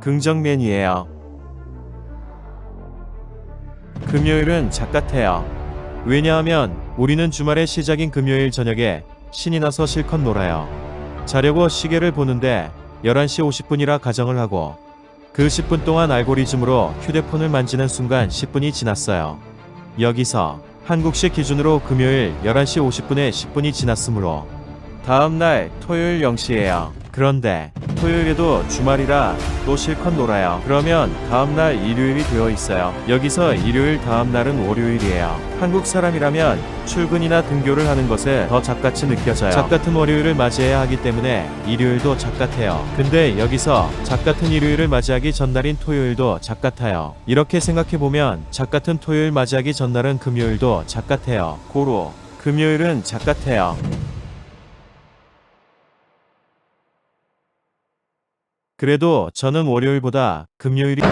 긍정면이에요. 금요일은 작 같아요. 왜냐하면 우리는 주말의 시작인 금요일 저녁에 신이 나서 실컷 놀아요. 자려고 시계를 보는데 11시 50분이라 가정을 하고 그 10분 동안 알고리즘으로 휴대폰을 만지는 순간 10분이 지났어요. 여기서 한국식 기준으로 금요일 11시 50분에 10분이 지났으므로 다음날 토요일 0시예요. 그런데 토요일에도 주말이라 또 실컷 놀아요. 그러면 다음날 일요일이 되어 있어요. 여기서 일요일 다음날은 월요일이에요. 한국 사람이라면 출근이나 등교를 하는 것에 더 작같이 느껴져요. 작같은 월요일을 맞이해야 하기 때문에 일요일도 작같아요. 근데 여기서 작같은 일요일을 맞이하기 전날인 토요일도 작같아요. 이렇게 생각해보면 작같은 토요일 맞이하기 전날은 금요일도 작같아요. 고로 금요일은 작같아요. 그래도 저는 월요일보다 금요일이